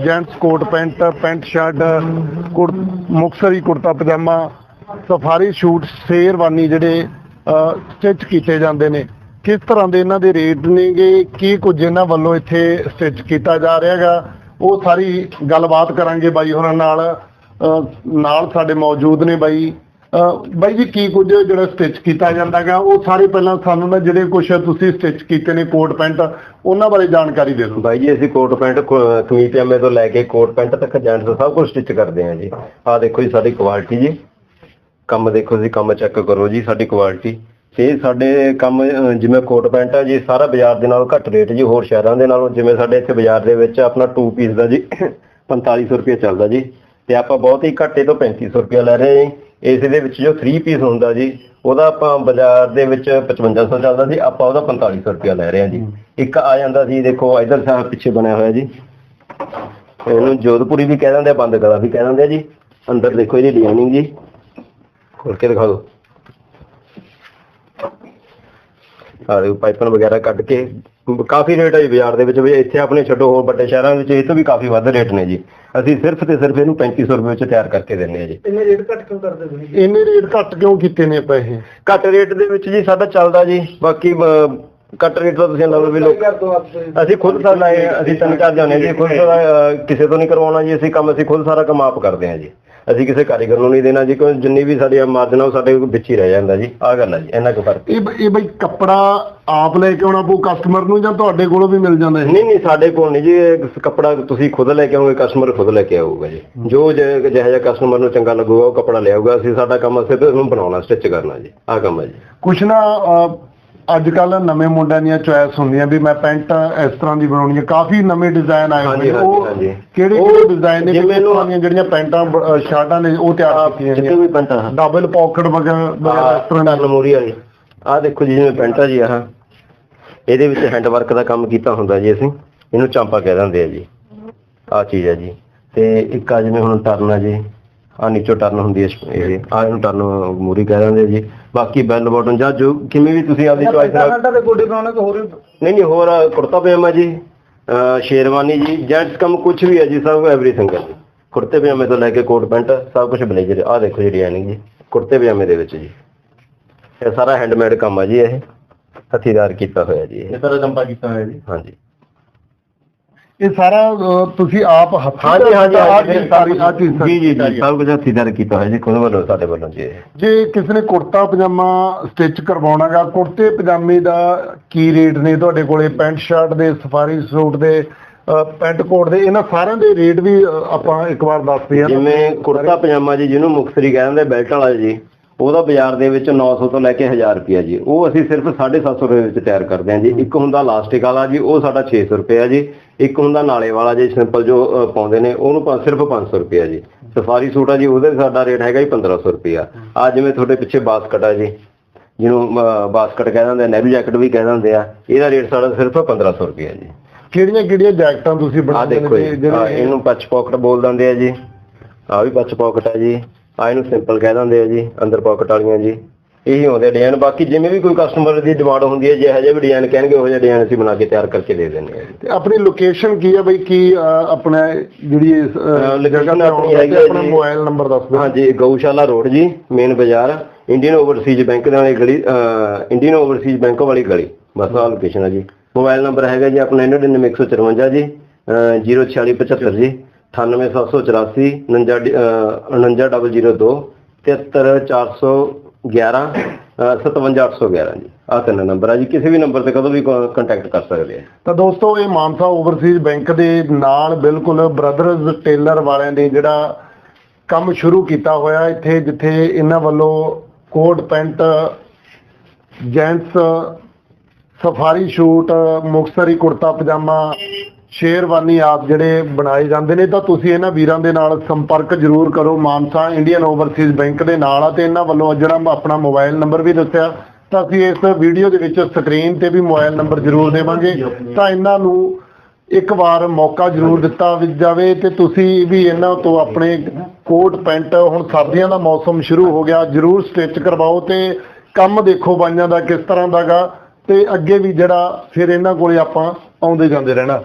Gents coat pant pant shirt, ਕੁੜ, ਮੁਕਸਰੀ kurta pyjama, safari suit, sherwani ਜਿਹੜੇ stitch ਕੀਤੇ ਜਾਂਦੇ ਨੇ। ਕਿਸ ਤਰ੍ਹਾਂ ਦੇ ਇਹਨਾਂ ਦੇ ਰੇਟ ਨੇਗੇ? ਕੀ ਕੁਝ ਇਹਨਾਂ ਵੱਲੋਂ ਇੱਥੇ ਸਟਿਚ ਕੀਤਾ ਜਾ ਰਿਹਾਗਾ ਉਹ ਸਾਰੀ ਗੱਲਬਾਤ ਕਰਾਂਗੇ ਬਾਈ ਹੋਰਾਂ ਨਾਲ। ਅਹ ਨਾਲ ਸਾਡੇ ਮੌਜੂਦ ਨੇ ਬਾਈ। ਬਾਈ ਜੀ, ਕੀ ਕੁਝ ਜਿਹੜਾ ਸਟਿਚ ਕੀਤਾ ਜਾਂਦਾਗਾ, ਉਹ ਸਾਰੇ ਪਹਿਲਾਂ ਸਾਨੂੰ ਨਾ ਜਿਹੜੇ ਕੁਝ ਤੁਸੀਂ ਸਟਿਚ ਕੀਤੇ ਨੇ ਕੋਟ ਪੈਂਟ, ਉਹਨਾਂ ਬਾਰੇ ਜਾਣਕਾਰੀ ਦੇ ਦਿਓ। ਬਾਈ ਜੀ, ਅਸੀਂ ਕੋਟ ਪੈਂਟ ਕਮੀਜ਼ ਪਜਾਮੇ ਤੋਂ ਲੈ ਕੇ ਕੋਟ ਪੈਂਟ ਤੱਕ ਜੈਂਟਸ ਸਭ ਕੁਝ ਸਟਿਚ ਕਰਦੇ ਹਾਂ ਜੀ। ਆਹ ਦੇਖੋ ਜੀ, ਸਾਡੀ ਕੁਆਲਿਟੀ ਜੀ। ਕੰਮ ਦੇਖੋ ਜੀ, ਕੰਮ ਚੈੱਕ ਕਰੋ ਜੀ, ਸਾਡੀ ਕੁਆਲਿਟੀ ਤੇ ਸਾਡੇ ਕੰਮ, ਜਿਵੇਂ ਕੋਟ ਪੈਂਟ ਆ ਜੀ, ਸਾਰਾ ਬਾਜ਼ਾਰ ਦੇ ਨਾਲੋਂ ਘੱਟ ਰੇਟ ਜੀ, ਹੋਰ ਸ਼ਹਿਰਾਂ ਦੇ ਨਾਲੋਂ। ਜਿਵੇਂ ਸਾਡੇ ਇੱਥੇ ਬਾਜ਼ਾਰ ਦੇ ਵਿੱਚ ਆਪਣਾ 2 ਪੀਸ ਦਾ ਜੀ 4500 ਰੁਪਏ ਚੱਲਦਾ ਜੀ। ਤੇ ਆਪਾਂ ਬਹੁਤ ਹੀ ਘੱਟੇ ਤੋਂ 3500 ਰੁਪਏ ਲੈ ਰਹੇ ਹਾਂ ਇਸ ਦੇ ਵਿੱਚ ਜੋ 3 ਪੀਸ ਹੁੰਦਾ ਜੀ ਉਹਦਾ ਆਪਾਂ ਬਾਜ਼ਾਰ ਦੇ ਵਿੱਚ 5500 ਚੱਲਦਾ ਸੀ ਆਪਾਂ ਉਹਦਾ 4500 ਰੁਪਏ ਲੈ ਰਹੇ ਹਾਂ ਜੀ। ਇੱਕ ਆ ਜਾਂਦਾ ਸੀ ਦੇਖੋ ਇਧਰ ਸਾਹਿਬ ਪਿੱਛੇ ਬਣਿਆ ਹੋਇਆ ਜੀ। ਇਹਨੂੰ ਜੋਧਪੁਰੀ ਵੀ ਕਹਿ ਦਿੰਦੇ ਆ ਬੰਦ ਗਲਾ ਵੀ ਕਹਿ ਦਿੰਦੇ ਆ ਜੀ। ਅੰਦਰ ਦੇਖੋ ਇਹਦੀ ਡਿਜ਼ਾਈਨਿੰਗ ਜੀ। ਖੋਲ ਕੇ ਦਿਖਾ ਦਿਓ। ਆ ਦੇਖੋ ਪਾਈਪਨ ਵਗੈਰਾ ਕੱਢ ਕੇ ਕਾਫੀ ਰੇਟ ਹੈ ਬਾਜ਼ਾਰ ਦੇ ਵਿੱਚ ਵੀ। ਇੱਥੇ ਆਪਣੇ ਛੱਡੋ ਹੋਰ ਵੱਡੇ ਸ਼ਹਿਰਾਂ ਵਿੱਚ ਇਹ ਤੋਂ ਵੀ ਕਾਫੀ ਵੱਧ ਰੇਟ ਨੇ ਜੀ। ਅਸੀਂ ਸਿਰਫ ਤੇ ਸਿਰਫ ਇਹਨੂੰ 3500 ਰੁਪਏ ਵਿੱਚ ਤਿਆਰ ਕਰਕੇ ਦਿੰਦੇ ਆ ਜੀ। ਇੰਨੇ ਰੇਟ ਘੱਟ ਕਿਉਂ ਕਰਦੇ ਤੁਸੀਂ ਇੰਨੇ ਰੇਟ ਘੱਟ ਕਿਉਂ ਕੀਤੇ ਨੇ ਆਪਾਂ ਇਹ? ਘੱਟ ਰੇਟ ਦੇ ਵਿੱਚ ਜੀ ਸਾਡਾ ਚੱਲਦਾ ਜੀ। ਬਾਕੀ ਅਹ, ਘੱਟ ਰੇਟ ਤੋਂ ਤੁਸੀਂ ਲਓ ਵੀ ਲੋਕ ਦੋ ਆਪ ਅਸੀਂ ਖੁਦ ਸਾਡਾ ਇਹ ਅਸੀਂ ਤਿੰਨ ਚਾਰ ਜਾਣੇ ਜੀ ਖੁਦ ਸਾਰਾ, ਅਹ, ਕਿਸੇ ਤੋਂ ਨਹੀਂ ਕਰਵਾਉਣਾ ਜੀ ਅਸੀਂ ਕੰਮ ਅਸੀਂ ਖੁਦ ਸਾਰਾ ਕੰਮ ਆਪ ਕਰਦੇ ਹਾਂ ਜੀ। ਅਸੀਂ ਕਿਸੇ ਕਾਰੀਗਰ ਨੂੰ ਨਹੀਂ ਦੇਣਾ ਜੀ ਕਿਉਂ ਜਿੰਨੀ ਵੀ ਸਾਡੀ ਮਾਰਜਨ ਆ ਉਹ ਸਾਡੇ ਵਿੱਚ ਹੀ ਰਹਿ ਜਾਂਦਾ ਜੀ। ਆਹ ਗੱਲ ਹੈ ਜੀ ਇੰਨਾ ਕੁ ਫ਼ਰਕ ਇਹ ਬ- ਇਹ ਬਈ ਕੱਪੜਾ ਆਪ ਲੈ ਕੇ ਆਉਣਾ ਪਊ ਕਸਟਮਰ ਨੂੰ ਜਾਂ ਤੁਹਾਡੇ ਕੋਲੋਂ ਵੀ ਮਿਲ ਜਾਂਦਾ ਇਹ? ਨਹੀਂ ਨਹੀਂ ਸਾਡੇ ਕੋਲ ਨਹੀਂ ਜੀ ਇਹ ਕੱਪੜਾ ਤੁਸੀਂ ਖੁਦ ਲੈ ਕੇ ਆਓਗੇ ਕਸਟਮਰ ਖੁਦ ਲੈ ਕੇ ਆਊਗਾ ਜੀ। ਜੋ ਜਿਹੋ ਜਿਹਾ ਕਸਟਮਰ ਨੂੰ ਚੰਗਾ ਲੱਗੂਗਾ ਉਹ ਕੱਪੜਾ ਲਿਆਊਗਾ ਅਸੀਂ ਸਾਡਾ ਕੰਮ ਸਿਰਫ ਉਹਨੂੰ ਬਣਾਉਣਾ ਸਟਿਚ ਕਰਨਾ ਜੀ। ਆਹ ਕੰਮ ਹੈ ਜੀ। ਕੁਛ ਨਾ ਅੱਜ ਕੱਲ ਨਵੇਂ ਮੁੰਡਿਆਂ ਦੀਆਂ ਚੁਆਇਸ ਹੁੰਦੀਆਂ ਵੀ ਮੈਂ ਪੈਂਟ ਇਸ ਤਰ੍ਹਾਂ ਦੀ ਬਣਾਉਣੀ ਹੈ ਕਾਫੀ ਨਵੇਂ ਡਿਜ਼ਾਈਨ ਆਏ ਹੋਏ ਨੇ। ਉਹ। ਕਿਹੜੇ ਕਿਹੜੇ ਡਿਜ਼ਾਈਨ ਨੇ? ਜਿਵੇਂ ਕਿਸ ਤਰ੍ਹਾਂ ਦੀਆਂ ਜਿਹੜੀਆਂ ਪੈਂਟਾਂ ਸ਼ਰਟਾਂ ਨੇ ਉਹ ਤਿਆਰ ਕੀਤੀਆਂ ਜਿੱਥੇ ਨੇ ਵੀ ਪੈਂਟਾਂ ਡਬਲ ਪਾਕਟ ਵਗੈਰਾ ਇਸ ਤਰ੍ਹਾਂ ਟਰਨ ਮੂਰੀ ਵਾਲੀ। ਆਹ ਦੇਖੋ ਜੀ ਜਿਵੇਂ ਪੈਂਟ ਆ ਜੀ ਆਹ ਇਹਦੇ ਵਿੱਚ ਹੈਂਡ ਵਰਕ ਦਾ ਕੰਮ ਕੀਤਾ ਹੁੰਦਾ ਜੀ ਅਸੀਂ। ਇਹਨੂੰ ਚਾਂਪਾ ਕਹਿ ਦਿੰਦੇ ਆ ਜੀ। ਆਹ ਚੀਜ਼ ਹੈ ਜੀ। ਤੇ ਇੱਕ ਆ ਜਿਵੇਂ ਹੁਣ ਟਰਨ ਆ ਜੀ। ਆ ਨੀਚੋਂ ਟਰਨ ਹੁੰਦੀ ਹੈ ਇਹ ਆ ਇਹਨੂੰ ਟਰਨ ਮੂਰੀ ਕਹਿ ਦਿੰਦੇ ਆ ਜੀ। ਬਾਕੀ ਬੈਲ ਬਟਨ ਜਾਂ ਜੋ ਕਿਵੇਂ ਵੀ ਤੁਸੀਂ ਆਪਦੀ ਚੋਇਸ ਨਾਲ ਘੰਟਾ ਦੇ ਗੋਡੀ ਬਣਾਉਣਾ ਕਿ ਹੋਰ ਨਹੀਂ ਨਹੀਂ ਹੋਰ ਕੁੜਤਾ ਪਜਾਮਾ ਜੀ ਸ਼ੇਰਵਾਨੀ ਜੀ ਜੈਂਟਸ ਕੰਮ ਕੁਝ ਵੀ ਹੈ ਜੀ ਸਭ ਐਵਰੀਥਿੰਗ ਹੈ ਜੀ। ਕੁੜਤੇ ਪਜਾਮੇ ਤੋਂ ਲੈ ਕੇ ਕੋਟ ਪੈਂਟ ਸਭ ਕੁਝ ਬਲੇਜ਼ਰ ਆਹ ਦੇਖੋ ਜੀ ਡਿਜ਼ਾਈਨਿੰਗ ਜੀ ਕੁੜਤੇ ਪਜਾਮੇ ਦੇ ਵਿੱਚ ਜੀ। ਇਹ ਸਾਰਾ ਹੈਂਡਮੇਡ ਕੰਮ ਹੈ ਜੀ ਇਹ। ਹੱਥੀਦਾਰ ਕੀਤਾ ਹੋਇਆ ਜੀ ਇਹ। ਤਰ੍ਹਾਂ ਜੰਪਾ ਕੀਤਾ ਹੋਇਆ ਜੀ। ਹਾਂਜੀ। ਇਹ ਸਾਰਾ ਤੁਸੀਂ ਆਪ ਹੱਥੀਂ ਹਾਂਜੀ ਹਾਂਜੀ ਹਾਂਜੀ ਸਾਰੀ ਚੀਜ਼ ਜੀ ਜੀ ਸਾਰੀ ਜੀ ਸਭ ਕੁਝ ਹੱਥੀਦਾਰ ਕੀਤਾ ਹੋਇਆ ਜੀ ਖੁਦ ਵੱਲੋਂ ਸਾਡੇ ਵੱਲੋਂ ਜੀ। ਜੇ ਕਿਸੇ ਨੇ ਕੁੜਤਾ ਪਜਾਮਾ ਸਟਿਚ ਕਰਵਾਉਣਾਗਾ ਕੁੜਤੇ ਪਜਾਮੇ ਦਾ ਕੀ ਰੇਟ ਨੇ ਤੁਹਾਡੇ ਕੋਲੇ? ਪੈਂਟ ਸ਼ਰਟ ਦੇ ਸਫਾਰੀ ਸੂਟ ਦੇ ਪੈਂਟ ਕੋਟ ਦੇ ਇਹਨਾਂ ਸਾਰਿਆਂ ਦੇ ਰੇਟ ਵੀ ਆਪਾਂ ਇੱਕ ਵਾਰ ਦੱਸ ਦਈਏ। ਜਿਵੇਂ ਕੁੜਤਾ ਪਜਾਮਾ ਜੀ ਜਿਹਨੂੰ ਮੁਕਤਸਰੀ ਕਹਿੰਦੇ ਬੈਲਟ ਵਾਲਾ ਜੀ ਉਹਦਾ ਬਾਜ਼ਾਰ ਦੇ ਵਿੱਚ 900 ਤੋਂ ਲੈ ਕੇ 1000 ਰੁਪਿਆ ਜੀ। ਉਹ ਅਸੀਂ ਸਿਰਫ 750 ਰੁਪਏ ਵਿੱਚ ਤਿਆਰ ਕਰਦੇ ਹਾਂ ਜੀ। ਇੱਕ ਹੁੰਦਾ ਲਾਸਟਿਕ ਵਾਲਾ ਜੀ ਉਹ ਸਾਡਾ 600 ਰੁਪਿਆ ਜੀ। ਇੱਕ ਹੁੰਦਾ ਨਾਲੇ ਵਾਲਾ ਜੀ ਸਿੰਪਲ ਜੋ ਪਾਉਂਦੇ ਨੇ ਉਹਨੂੰ ਪਾ- ਸਿਰਫ 500 ਰੁਪਿਆ ਜੀ। ਸਫਾਰੀ ਸੂਟ ਆ ਜੀ ਉਹਦੇ ਸਾਡਾ ਰੇਟ ਹੈਗਾ ਜੀ 1500 ਰੁਪਿਆ ਆ ਜਿਵੇਂ ਤੁਹਾਡੇ ਪਿੱਛੇ ਬਾਸਕਟ ਆ ਜੀ ਜਿਹਨੂੰ ਬਾਸਕਟ ਕਹਿ ਦਿੰਦੇ ਨਹਿਰੂ ਜੈਕਟ ਵੀ ਕਹਿ ਦਿੰਦੇ ਆ ਇਹਦਾ ਰੇਟ ਸਾਡਾ ਸਿਰਫ 1500 ਰੁਪਿਆ ਜੀ। ਕਿਹੜੀਆਂ ਕਿਹੜੀਆਂ ਜੈਕਟਾਂ ਤੁਸੀਂ ਬਣਾਉਂਦੇ ਜੀ ਜਿਹੜੇ- ਇਹਨੂੰ ਪੱਚ ਪਾਕਟ ਬੋਲ ਦਿੰਦੇ ਆ ਜੀ। ਆ ਵੀ ਪੱਚ ਪਾਕਟ ਆ ਜੀ। ਆ ਇਹਨੂੰ ਸਿੰਪਲ ਕਹਿ ਦਿੰਦੇ ਆ ਜੀ ਅੰਦਰ ਪਾਕਟ ਵਾਲੀਆਂ ਜੀ। ਇਹੀ ਹੁੰਦੇ ਡਿਜ਼ਾਈਨ। ਬਾਕੀ ਜਿਵੇਂ ਵੀ ਕੋਈ ਕਸਟਮਰ ਦੀ ਡਿਮਾਂਡ ਹੁੰਦੀ ਹੈ ਜਿਹੋ ਜਿਹੇ ਵੀ ਡਿਜ਼ਾਈਨ ਕਹਿਣਗੇ ਉਹ ਜਿਹੇ ਡਿਜ਼ਾਈਨ ਅਸੀਂ ਬਣਾ ਕੇ ਤਿਆਰ ਕਰਕੇ ਦੇ ਦਿੰਦੇ ਜੀ ਤੇ ਆਪਣੀ ਲੋਕੇਸ਼ਨ ਕੀ ਹੈ ਬਈ? ਕੀ ਅਹ, ਆਪਣਾ ਜਿਹੜੀ ਇਸ, ਅਹ, ਅਹ, ਤੇ ਆਪਣੀ ਹੈਗੀ ਹੈ ਆਪਣਾ ਜੀ। ਮੋਬਾਈਲ ਨੰਬਰ ਦੱਸ ਦਿਓ। ਹਾਂਜੀ ਗਊਸ਼ਾਲਾ ਰੋਡ ਜੀ ਮੇਨ ਬਾਜ਼ਾਰ ਇੰਡੀਅਨ ਓਵਰਸੀਜ਼ ਬੈਂਕ ਦੇ ਵਾਲੀ ਗਲੀ ਇੰਡੀਅਨ ਓਵਰਸੀਜ਼ ਬੈਂਕ ਵਾਲੀ ਗਲੀ। ਬਸ ਆ ਲੋਕੇਸ਼ਨ ਹੈ ਜੀ। ਮੋਬਾਈਲ ਨੰਬਰ ਹੈਗਾ ਜੀ ਆਪਣਾ 99154 ਜੀ ਅਹ, 04675 ਜੀ 98784 49002 73411 57811 ਜੀ। ਆ ਤਿੰਨ ਨੰਬਰ ਆ ਜੀ। ਕਿਸੇ ਵੀ ਨੰਬਰ ਤੇ ਕਦੋਂ ਵੀ ਕੰਟੈਕਟ ਕਰ ਸਕਦੇ ਆ। ਤਾਂ ਦੋਸਤੋ, ਇਹ ਮਾਨਸਾ ਓਵਰਸੀਜ਼ ਬੈਂਕ ਦੇ ਨਾਲ ਬਿਲਕੁਲ ਬ੍ਰਦਰਜ਼ ਟੇਲਰ ਵਾਲਿਆਂ ਨੇ ਜਿਹੜਾ ਕੰਮ ਸ਼ੁਰੂ ਕੀਤਾ ਹੋਇਆ ਇੱਥੇ, ਜਿੱਥੇ ਇਹਨਾਂ ਵੱਲੋਂ coat, pant, gents, safari suit, ਮੁਕਤਸਰੀ kurta, pyjama sherwani ਆਪ ਜਿਹੜੇ ਬਣਾਏ ਜਾਂਦੇ ਨੇ, ਤਾਂ ਤੁਸੀਂ ਇਹਨਾਂ ਵੀਰਾਂ ਦੇ ਨਾਲ ਸੰਪਰਕ ਜ਼ਰੂਰ ਕਰੋ। ਮਾਨਸਾ ਇੰਡੀਅਨ ਓਵਰਸੀਜ਼ ਬੈਂਕ ਦੇ ਨਾਲ ਆ ਤੇ ਇਹਨਾਂ ਵੱਲੋਂ ਜਿਹੜਾ ਆਪਣਾ ਮੋਬਾਈਲ ਨੰਬਰ ਵੀ ਦੱਸਿਆ। ਤਾਂ ਅਸੀਂ ਇਸ ਵੀਡੀਓ ਦੇ ਵਿੱਚ ਸਕਰੀਨ ਤੇ ਵੀ ਮੋਬਾਈਲ ਨੰਬਰ ਜ਼ਰੂਰ ਦੇਵਾਂਗੇ। ਤਾਂ ਇਹਨਾਂ ਨੂੰ ਇੱਕ ਵਾਰ ਮੌਕਾ ਜ਼ਰੂਰ ਦਿੱਤਾ ਜਾਵੇ ਤੇ ਤੁਸੀਂ ਵੀ ਇਹਨਾਂ ਤੋਂ ਆਪਣੇ ਕੋਟ, ਪੈਂਟ, ਹੁਣ ਸਰਦੀਆਂ ਦਾ ਮੌਸਮ ਸ਼ੁਰੂ ਹੋ ਗਿਆ, ਜ਼ਰੂਰ ਸਟਿਚ ਕਰਵਾਓ ਤੇ ਕੰਮ ਦੇਖੋ ਬਾਈਆਂ ਦਾ ਕਿਸ ਤਰ੍ਹਾਂ ਦਾਗਾ ਤੇ ਅੱਗੇ ਵੀ ਜਿਹੜਾ ਫਿਰ ਇਹਨਾਂ ਕੋਲੇ ਆਪਾਂ ਆਉਂਦੇ ਜਾਂਦੇ ਰਹਿਣਾ।